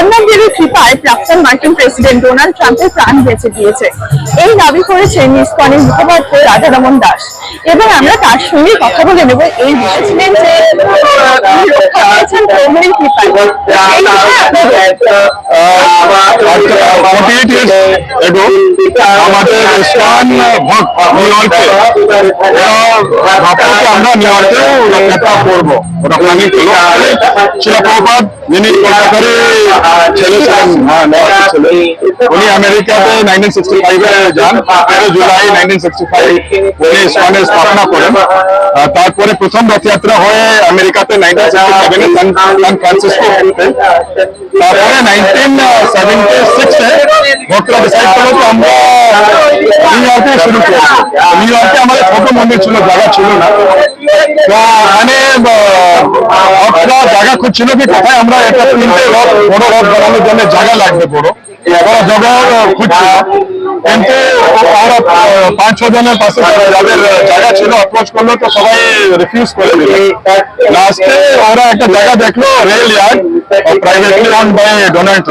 জগন্নাথদেবের কৃপায় প্রাক্তন মার্কিন প্রেসিডেন্ট ডোনাল্ড ট্রাম্পের প্রাণ বেঁচে গিয়েছে। এই দাবি করেছেন ইসকনের মুখপাত্র রাধারমন দাস। এবং আমরা তার সঙ্গে কথা বলে নেব। এই বিষয়ে যে রক্ষা পেয়েছেন প্রভুর কৃপায় আমাদের ইসলাম ভক্ত নিউ ইয়র্কে আমরা নিউ ইয়র্কে করব ওরা প্ল্যানিং ছিল ছিল প্রভাব যিনি কলকাতারে ছেলে ছিলেন হ্যাঁ নেওয়ার ছেলে উনি আমেরিকাতে নাইনটিন সিক্সটি ফাইভে যান তেরো জুলাই নাইনটিন সিক্সটি ফাইভ উনি ইসলামের স্থাপনা করেন। তারপরে প্রথম রথযাত্রা হয় আমেরিকাতে নাইনটিন সিক্সটি সেভেনে সান ফ্রান্সিসকো তারপরে নাইনটিন সেভেন্টি সিক্সে ভক্তরা ডিসাইড করল যে আমরা নিউ ইয়র্কে শুরু করব নিউ আমাদের ছোট মন্দির ছিল, জায়গা ছিল না। তো মানে ভক্তরা জায়গা খুঁজছিল কি কোথায় আমরা এটা তিনটে রথ, বড় রথ বানানোর জন্য জায়গা লাগবে বড়। বড় জায়গা খুঁজছিল। কিন্তু ওরা পাঁচ, ছ জনের পাশে যাদের জায়গা ছিল অ্যাপ্রোচ করল, তো সবাই রিফিউজ করে দিল। লাস্টে ওরা একটা জায়গা দেখল rail yard by Donald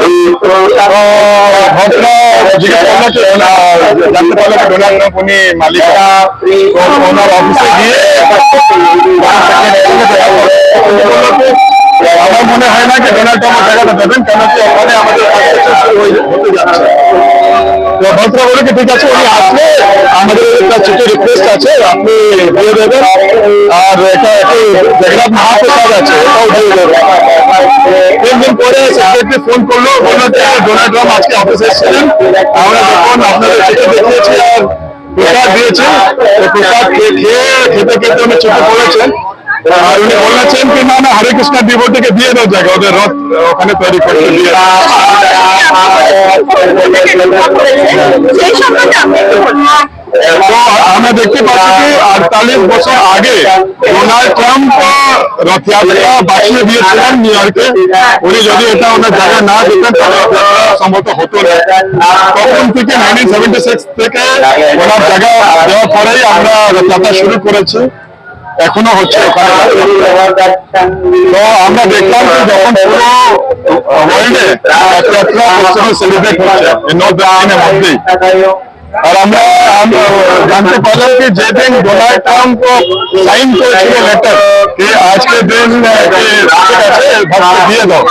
Bhadra জিজ্ঞেস করল যে আহ, জানতে পারল যে ডোনাল্ড ট্রাম্প উনি মালিক ওনার অফিসে গিয়ে আমার মনে হয় না যে ডোনাল্ড ট্রাম্প জায়গাটা দেবেন কেন কি ওখানে আমাদের হতে বলে কি ঠিক আছে, উনি আসলে আমাদের একটা ছোট রিকোয়েস্ট আছে, আপনি দিয়ে দেবেন। আর এটা মহাপ্রসাদ আছে, এটাও দিয়ে দেবেন। পরে সেক্রেটারি ফোন করল, বলল যে ডোনাল্ড ট্রাম্প আজকে অফিসে এসেছিলেন আমরা যখন আপনাদের চিঠি দেখিয়েছি আর প্রসাদ দিয়েছি প্রসাদ খেয়ে খেতে খেতে উনি চিঠি বলেছেন উনি বলেছেন কি না না হরে কৃষ্ণ ডিভোটিকে দিয়ে দাও জায়গা ওদের রথ ওখানে তৈরি করতে দিয়ে আমরা দেখতে পাচ্ছি কি আটতাল্লিশ বছর আগে ডোনাল্ড ট্রাম্প রথযাত্রা বাঁচিয়ে দিয়েছিলেন নিউ ইয়র্কে। উনি যদি এটা ওনার জায়গা না দিতেন তাহলে সম্ভবত হতো না। তখন থেকে নাইনটিন সেভেন্টি সিক্স থেকে ওনার জায়গা দেওয়ার পরেই আমরা রথযাত্রা শুরু করেছি। এখনও হচ্ছে ওখানে তো আমরা দেখলাম যখন পুরো ওয়ার্ল্ডে রথযাত্রা সেলিব্রেট হচ্ছে নর্থ বেঙ্গলের মধ্যেই। আর আমরা জানতে পারলাম কি যেদিন ডোনাল্ড ট্রাম্প সাইন করেছিল লেটার আজকে দিন দিয়ে দাও।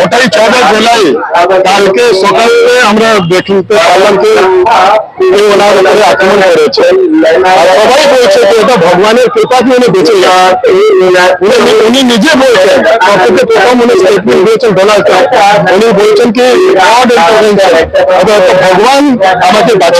ওটাই জুলাই। কালকে সকালে আমরা দেখতে পারলাম ওনার আক্রমণ করেছে। সবাই বলছে যে এটা ভগবানের কৃপা দিয়ে উনি বেঁচে উনি নিজে বলছেন সবথেকে প্রথম উনি স্টেটমেন্ট দিয়েছেন ডোনাল্ড ট্রাম্প উনি বলছেন কি ভগবান আমাকে বাঁচিয়ে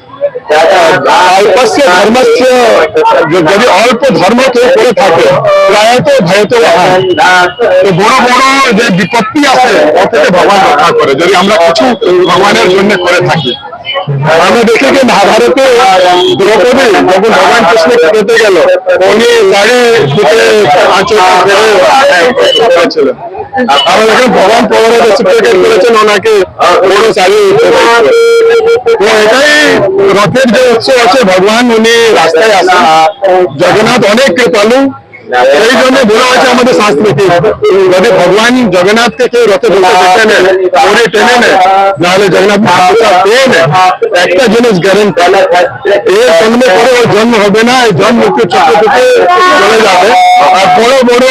যদি অল্প ধর্ম কেউ করে থাকে প্রায়ত তো বড় বড় যে বিপত্তি আছে ও থেকে ভগবান রক্ষা করে। যদি আমরা কিছু ভগবানের জন্য করে থাকি আমরা দেখি যে মহাভারতে দ্রৌপদী যখন ভগবান কৃষ্ণ খেতে গেল, উনি ফুটে আঁচল করেছিলেন ভগবান পরে রেসিপিকেট করেছেন, ওনাকে এটাই রথের যে উৎসব আছে, ভগবান উনি রাস্তায় আসেন। জগন্নাথ অনেক কৃপালু এই জন্য বলা হয়েছে আমাদের কি যদি ভগবান জগন্নাথকে কেউ রথে বসে দেখে নেন ওরে টেনে নেয়, নাহলে জগন্নাথ পেয়ে একটা জিনিস গ্যারেন্টি এর জন্মে পরে ওর জন্ম হবে না, এই জন্ম চক্র থেকে চলে যাবে। আর বড় বড়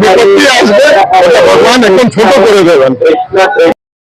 বিপত্তি আসবে ভগবান একদম ছোট করে দেবেন।